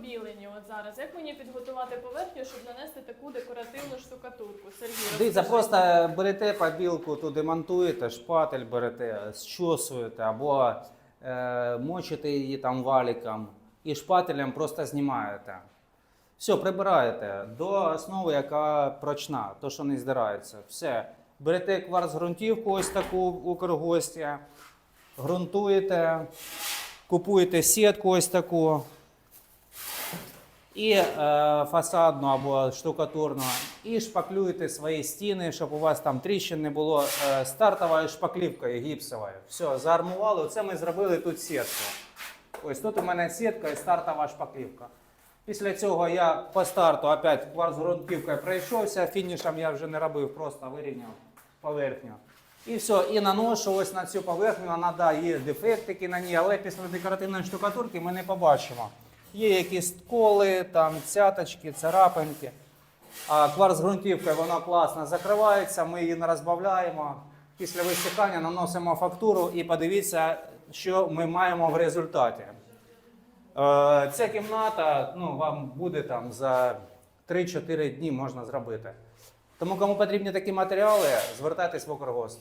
побіленню от зараз. Як мені підготувати поверхню, щоб нанести таку декоративну штукатурку? Сергій, Дивіться, розкажи. просто берете побілку, туди монтуєте, шпатель берете, щосуєте або е, мочите її там валіком і шпателем просто знімаєте. Все, прибираєте до основи, яка прочна, то, що не здирається. Все. Берете кварц ґрунтівку, ось таку у Киргості, ґрунтуєте, купуєте сітку ось таку і е, фасадну або штукатурну, і шпаклюєте свої стіни, щоб у вас там тріщин не було е, стартовою шпаклівкою гіпсовою. Все, заармували. Оце ми зробили тут сітку. Ось тут у мене сітка і стартова шпаклівка. Після цього я по старту опять кварц ґрунтівкою пройшовся, фінішем я вже не робив, просто вирівняв поверхню. І все, і наношу ось на цю поверхню, вона да, є дефектики на ній, але після декоративної штукатурки ми не побачимо. Є якісь сколи, там цяточки, царапинки. А кварц ґрунтівкою вона класно закривається, ми її не розбавляємо. Після висихання наносимо фактуру і подивіться, що ми маємо в результаті. Е, Ця кімната ну, вам буде там за 3-4 дні можна зробити. Тому кому потрібні такі матеріали, звертайтесь в Укргост.